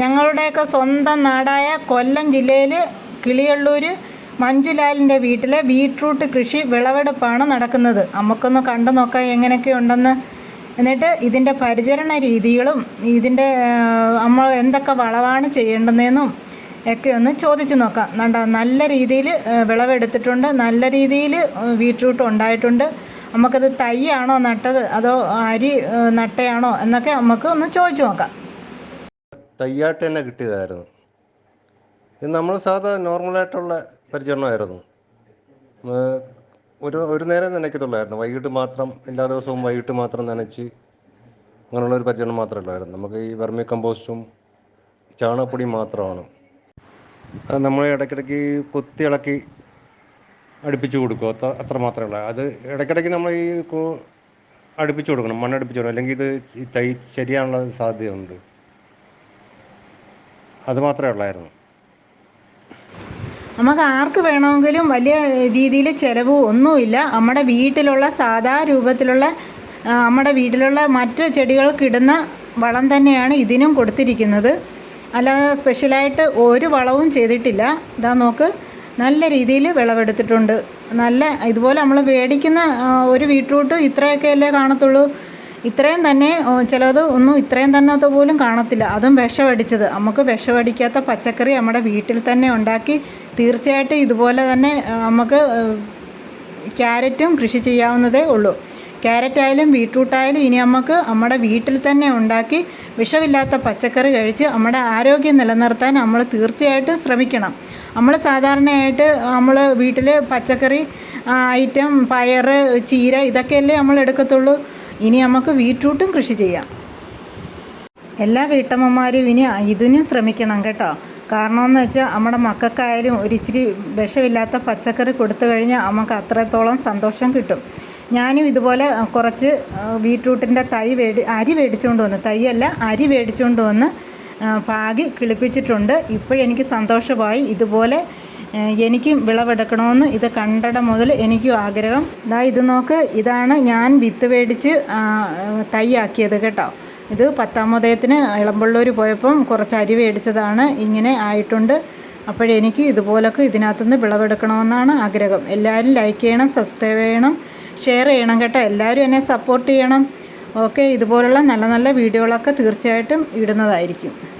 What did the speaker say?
ഞങ്ങളുടെയൊക്കെ സ്വന്തം നാടായ കൊല്ലം ജില്ലയിൽ കിളിയള്ളൂർ മഞ്ജുലാലിന്റെ വീട്ടിലെ ബീട്രൂട്ട് കൃഷി വിളവെടുപ്പാണ് നടക്കുന്നത്. നമുക്കൊന്ന് കണ്ടു നോക്കാം എങ്ങനെയൊക്കെ ഉണ്ടെന്ന്. എന്നിട്ട് ഇതിന്റെ പരിചരണ രീതികളും ഇതിന്റെ നമ്മൾ എന്തൊക്കെ വളവാണ് ചെയ്യേണ്ടതെന്നും ഒക്കെ ഒന്ന് ചോദിച്ചു നോക്കാം. നണ്ട നല്ല രീതിയിൽ വിളവെടുത്തിട്ടുണ്ട്. നല്ല രീതിയിൽ ബീട്രൂട്ട് ഉണ്ടായിട്ടുണ്ട്. നമുക്കത് തൈയാണോ നട്ടത്? അതോ അരി നട്ടയാണോ എന്നൊക്കെ നമുക്ക് ഒന്ന് ചോദിച്ചു നോക്കാം. തയ്യാട്ട് തന്നെ കിട്ടിയതായിരുന്നു. ഇത് നമ്മൾ സാധാ നോർമലായിട്ടുള്ള പരിചരണമായിരുന്നു. ഒരു ഒരു നേരം നനയ്ക്കത്തുള്ളായിരുന്നു വൈകിട്ട് മാത്രം എല്ലാ ദിവസവും വൈകിട്ട് മാത്രം നനച്ച് അങ്ങനെയുള്ള ഒരു പരിചരണം മാത്രമേ ഉള്ളായിരുന്നു നമുക്ക് ഈ വെർമി കമ്പോസ്റ്റും ചാണകപ്പൊടിയും മാത്രമാണ്. അത് നമ്മൾ ഇടയ്ക്കിടയ്ക്ക് കുത്തി ഇളക്കി അടുപ്പിച്ച് കൊടുക്കും. അത്ര അത്ര മാത്രമേ ഉള്ളൂ. അത് ഇടയ്ക്കിടയ്ക്ക് നമ്മൾ ഈ അടുപ്പിച്ച് കൊടുക്കണം. മണ്ണടുപ്പിച്ച് കൊടുക്കണം. അല്ലെങ്കിൽ ഇത് തൈ ശരിയാനുള്ള സാധ്യതയുണ്ട്. അത് മാത്രമേ ഉള്ളായിരുന്നു. നമുക്ക് ആർക്ക് വേണമെങ്കിലും വലിയ രീതിയിൽ ചിലവ് ഒന്നുമില്ല. നമ്മുടെ വീട്ടിലുള്ള സാധാ രൂപത്തിലുള്ള നമ്മുടെ വീട്ടിലുള്ള മറ്റു ചെടികൾക്ക് ഇടുന്ന വളം തന്നെയാണ് ഇതിനും കൊടുത്തിരിക്കുന്നത്. അല്ലാതെ സ്പെഷ്യലായിട്ട് ഒരു വളവും ചെയ്തിട്ടില്ല. ഇതാ നോക്ക് നല്ല രീതിയിൽ വിളവെടുത്തിട്ടുണ്ട്. നല്ല ഇതുപോലെ നമ്മൾ മേടിക്കുന്ന ഒരു ബീട്രൂട്ട് ഇത്രയൊക്കെ അല്ലേ കാണത്തുള്ളൂ. ഇത്രയും തന്നെ ചിലത് ഒന്നും ഇത്രയും തന്നെ പോലും കാണത്തില്ല. അതും വിഷമടിച്ചത്. നമുക്ക് വിഷമടിക്കാത്ത പച്ചക്കറി നമ്മുടെ വീട്ടിൽ തന്നെ ഉണ്ടാക്കി തീർച്ചയായിട്ടും ഇതുപോലെ തന്നെ നമുക്ക് ക്യാരറ്റും കൃഷി ചെയ്യാവുന്നതേ ഉള്ളൂ. ക്യാരറ്റ് ആയാലും ബീട്രൂട്ട് ആയാലും ഇനി നമുക്ക് നമ്മുടെ വീട്ടിൽ തന്നെ ഉണ്ടാക്കി വിഷമില്ലാത്ത പച്ചക്കറി കഴിച്ച് നമ്മുടെ ആരോഗ്യം നിലനിർത്താൻ നമ്മൾ തീർച്ചയായിട്ടും ശ്രമിക്കണം. നമ്മൾ സാധാരണയായിട്ട് നമ്മൾ വീട്ടിൽ പച്ചക്കറി ഐറ്റം പയർ ചീര ഇതൊക്കെയല്ലേ നമ്മൾ എടുക്കത്തുള്ളൂ. ഇനി നമുക്ക് ബീട്രൂട്ടും കൃഷി ചെയ്യാം. എല്ലാ വീട്ടമ്മമാരും ഇനി ഇതിനും ശ്രമിക്കണം കേട്ടോ. കാരണം എന്ന് വെച്ചാൽ നമ്മുടെ മക്കൾക്കായാലും ഒരിച്ചിരി വിഷമില്ലാത്ത പച്ചക്കറി കൊടുത്തു കഴിഞ്ഞാൽ നമുക്ക് അത്രത്തോളം സന്തോഷം കിട്ടും. ഞാനും ഇതുപോലെ കുറച്ച് ബീട്രൂട്ടിന്റെ തൈ വേടി അരി മേടിച്ചുകൊണ്ട് വന്ന് തൈയല്ല അരി മേടിച്ചുകൊണ്ട് വന്ന് പാകി കിളിപ്പിച്ചിട്ടുണ്ട്. ഇപ്പോഴെനിക്ക് സന്തോഷമായി ഇതുപോലെ എനിക്കും വിളവെടുക്കണമെന്ന് ഇത് കണ്ടട മുതൽ എനിക്കും ആഗ്രഹം. ഇതാ ഇത് നോക്ക് ഇതാണ് ഞാൻ വിത്ത് മേടിച്ച് തൈയാക്കിയത് കേട്ടോ. ഇത് പത്താമതയത്തിന് ഇളമ്പള്ളൂർ പോയപ്പം കുറച്ച് അരി മേടിച്ചതാണ് ഇങ്ങനെ ആയിട്ടുണ്ട്. അപ്പോഴെനിക്ക് ഇതുപോലൊക്കെ ഇതിനകത്തുനിന്ന് വിളവെടുക്കണമെന്നാണ് ആഗ്രഹം. എല്ലാവരും ലൈക്ക് ചെയ്യണം സബ്സ്ക്രൈബ് ചെയ്യണം ഷെയർ ചെയ്യണം കേട്ടോ. എല്ലാവരും എന്നെ സപ്പോർട്ട് ചെയ്യണം. ഓക്കെ ഇതുപോലുള്ള നല്ല നല്ല വീഡിയോകളൊക്കെ തീർച്ചയായിട്ടും ഇടുന്നതായിരിക്കും.